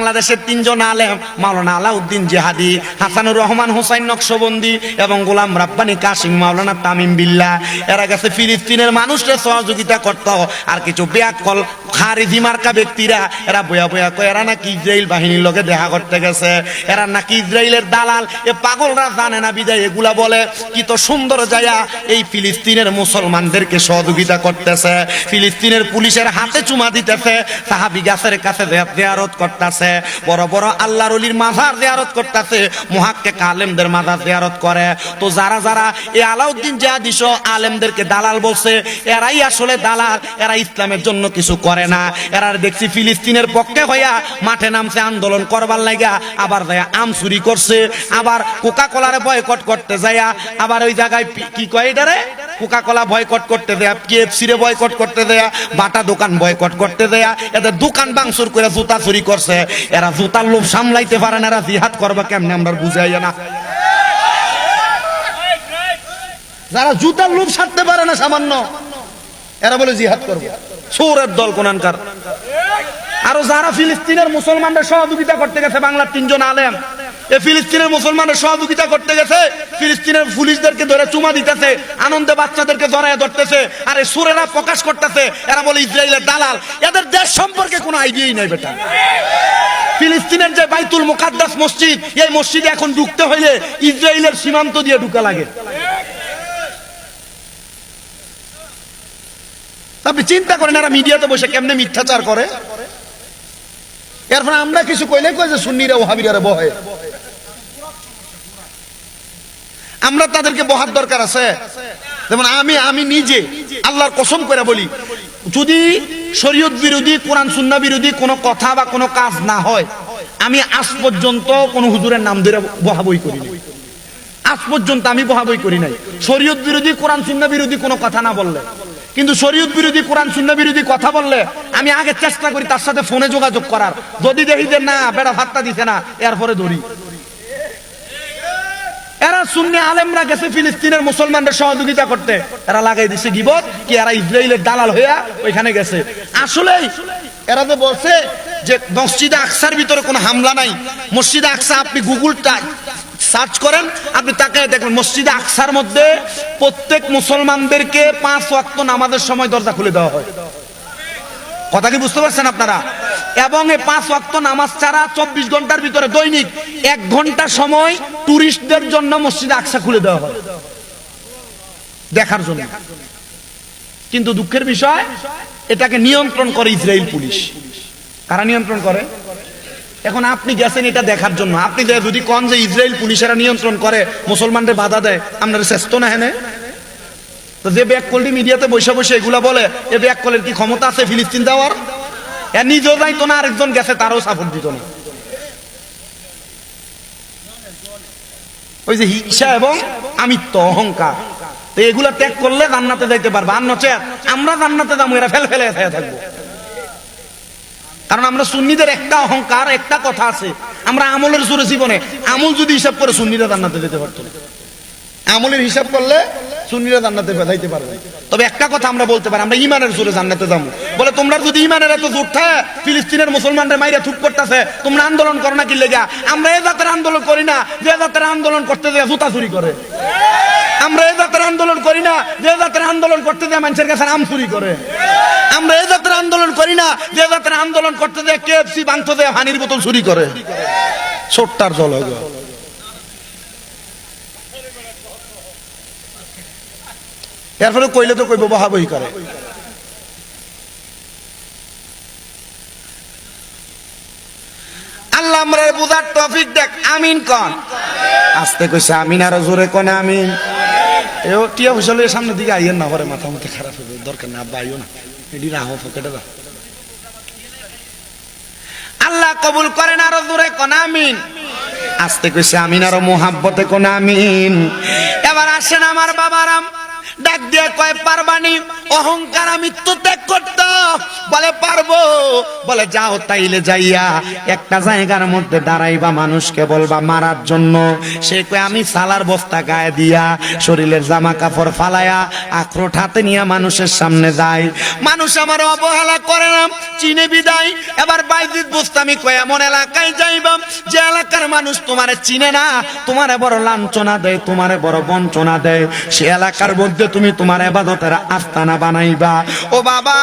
বাংলাদেশের তিনজন আলেম, মাওলানা আলাউদ্দিন জেহাদি, হাসানুর রহমান হোসাইন নকশবন্দি এবং গোলাম রাব্বানি কাসিম, মাওলানা তামিম বিল্লাহ এরা গেছে ফিলিস্তিনের মানুষকে সহযোগিতা করত। আর কিছু ব্যাকল খারিজি মার্কা ব্যক্তিরা, এরা বয়া বয়া কয়, এরা নাকি ইসরায়েল বাহিনীর লোকে দেখা করতে গেছে। এরা নাকি ইসরায়েলের দালাল। এ পাগলরা জানে না বিদায়, এগুলা বলে, কি তো সুন্দর জায়গা এই ফিলিস্তিনের মুসলমানদেরকে সহযোগিতা করতেছে। ফিলিস্তিনের পুলিশের হাতে চুমা দিতেছে। সাহাবি গাছের কাছে জিয়ারত করতেছে। বড় বড় আল্লাহর অলির মাজার জিয়ারত করতেছে, মুহাক্কে আলেমদের মাজার জিয়ারত করে। তো যারা যারা এই আলাউদ্দিন জাহাদিস আলেমদেরকে দালাল বলছে, এরাই আসলে দালাল, এরা ইসলামের জন্য কিছু করে না। এরা দেখছি ফিলিস্তিনের পক্ষে হইয়া মাঠে নামছে, আন্দোলন করবার লাগা আবার যায়, আম চুরি করছে, আবার কোকা কোলারে বয়কট করতে যায় আবার ওই জায়গায় কি কয় এটারে? কোকা কোলা বয়কট করতে দেয়া কেএফসি রে বয়কট করতে দেয়া, বাটা দোকান বয়কট করতে দেয়া, এদের দোকান বাংসুর করে জুতা চুরি করছে। এরা জুতার লোভ সামলাইতে পারে না, এরা জিহাদ করবে কেমনে আমরা বুঝাই না। যারা জুতার লোভ সারতে পারে না সামান্য, এরা বলে জিহাদ করবে। সৌরের দল কোনানকার। আরও যারা ফিলিস্তিনের মুসলমানদের সহযোগিতা করতে গেছে বাংলার তিনজন আলেম ফিলিস্তিনের মুসলমানের সহযোগিতা করতে গেছে। ফিলিস্তিনের পুলিশদেরকে ধরে চুমা দিতেছে, আনন্দে বাচ্চাদেরকে জড়ায় ধরতেছে, আর এই সুরেরা প্রকাশ করতেছে, এরা বলে ইসরায়েলের দালাল। এদের দেশ সম্পর্কে কোনো আইডিয়াই নাই বেটা। ফিলিস্তিনের যে বাইতুল মুকাদ্দাস মসজিদ, এই মসজিদে এখন ঢুকতে হইলে ইসরায়েলের সীমান্ত দিয়ে ঢুকা লাগে। আপনি চিন্তা করেন, এরা মিডিয়াতে বসে কেমনে মিথ্যাচার করে? এরপর আমরা কিছু কইলে কই যে সুন্নিরা ও হাবিরারে বহে। আমরা তাদেরকে বহার দরকার আছে। যেমন আমি আমি নিজে, আল্লাহর কসম করে বলি, যদি শরীয়ত বিরোধী, কোরআন সুন্না বিরোধী কোনো কথা বা কোনো কাজ না হয়, আমি আজ পর্যন্ত কোনো হুজুরের নাম ধরে বহাবই করি নাই আজ পর্যন্ত আমি বহাবই করি নাই। শরীয়ত বিরোধী, কোরআন সুন্না বিরোধী কোনো কথা না বললে। কিন্তু শরীয়ত বিরোধী, কোরআন সুন্না বিরোধী কথা বললে আমি আগে চেষ্টা করি তার সাথে ফোনে যোগাযোগ করার। যদি দেখি যে না, বেড়া ভাত্তা দিছে না, এরপরে ধরি। এরা সুন্নি আলেমরা গেছে ফিলিস্তিনের মুসলমানদের সহযোগিতা করতে। এরা লাগাই দিছে গিবত, কি এরা ইসরায়েলের দালাল হইয়া ওইখানে গেছে। আসলেই এরা তো বলছে যে মসজিদে আকসার ভিতরে কোনো হামলা নাই। মসজিদে আকসা, আপনি গুগলটা সার্চ করেন, আপনি তাকে দেখবেন মসজিদে আকসার মধ্যে প্রত্যেক মুসলমানদেরকে পাঁচ ওয়াক্ত নামাজের সময় দরজা খুলে দেওয়া হয়। কথা কি বুঝতে পারছেন আপনারা? এবং এই পাঁচ ওয়াক্ত নামাজ ছাড়া চব্বিশ ঘণ্টার ভিতরে দৈনিক এক ঘণ্টা সময় টুরিস্টদের জন্য মসজিদে আকসা খুলে দেওয়া হয়। দেখার জন্য। কিন্তু দুঃখের বিষয়, এটাকে নিয়ন্ত্রণ করে ইসরায়েল পুলিশ। কারা নিয়ন্ত্রণ করে? এখন আপনি গেছেন এটা দেখার জন্য। আপনি যদি কন যে ইসরায়েল পুলিশেরা নিয়ন্ত্রণ করে, মুসলমানদের বাধা দেয়, আপনার শ্রেষ্ঠ না হেনে? তো যে ব্যাক কলটি মিডিয়াতে বসে বসে এগুলা বলে, এ ব্যাক কলের কি ক্ষমতা আছে ফিলিস্তিন দেওয়ার এর নিজেও যাইতো না আরেকজন গেছে, তারও সাপোর্ট দিত না। ওই যে হিংসা এবং আমিত্ব, অহংকার। তো এগুলা ত্যাগ করলে জান্নাতে যাইতে পারবে। আর নচেত, আমরা জান্নাতে যাব, এরা ফেল ফেলে থাকব। কারণ আমরা সুন্নিদের একটা অহংকার, একটা কথা আছে। আমরা আমলের জোরে জীবনে, আমল যদি হিসাব করে সুন্নিরা জান্নাতে যেতে পারতো না। আমলের হিসাব করলে সুন্নিরা জান্নাতে যাইতে পারবে তবে একটা কথা আমরা বলতে পারি, আমরা ইমানের জোরে জান্নাতে যাব। বলে, তোমরা যদি ইমানের এত জোর থাকে, ফিলিস্তিনের মুসলমানদের মাইরা থুপ করতেছে, তোমরা আন্দোলন করো না কি লেগা? আমরা এই জাতের আন্দোলন করি না, যে জাতের আন্দোলন করতে যায় জুতা চুরি করে। আমরা এই জাতের আন্দোলন করি না, যে জাতের আন্দোলন করতে যায় মানুষের কাছে আম চুরি করে। আমরা জাতের আন্দোলন করি না, যে জাতের আন্দোলন করতে যায় কেএফসি বাংতে যায় হানির বোতল চুরি করে। ছোট্টার জল এরপরে কইলে তো কইব বহাবহি করে। আল্লাহ আমরা বুঝার টপিক দেখ, আমিন কন। আস্তে কইছে, আমিন আরও জোরে কনে আমিন। এও টিয়া ফুসলে সামনের দিকে আইয়েন না, পরে মাথা মতো খারাপ হবে দরকার না, আব্বা আইও না। আল্লাহ কবুল করেন আরও দূরে কনামিন আস্তে কইছে, আমিন আরও মোহাব্বতে কোন আমিন। এবার আসেন আমার বাবারাম ডাক দিয়ে কয়, পারবানি, অহংকার আমি তো ত্যাগ করতাম বলে, পারব। বলে, যাও তাইলে যাইয়া একটা জায়গার মধ্যে দাঁড়াইবা, মানুষকে বলবা মারার জন্য। সে কয়, আমি সালার বস্তা গায়ে দিয়া শরীরের জামা কাপড় ফালায়া আখরোট হাতে নিয়ে মানুষের সামনে যায় মানুষ আমার অবহেলা করে না, চিনে বিদায়। এবার বাইজিৎ বুস্তামি কয়, এমন এলাকায় যাইবাম যে এলাকার মানুষ তোমারে চিনে না, তোমারে বড় লাঞ্ছনা দেয়, তোমারে বড় বঞ্চনা দেয়। সে এলাকার মধ্যে তুমি তোমার এবাদতের আস্তানা বানাইবা। ও বাবা!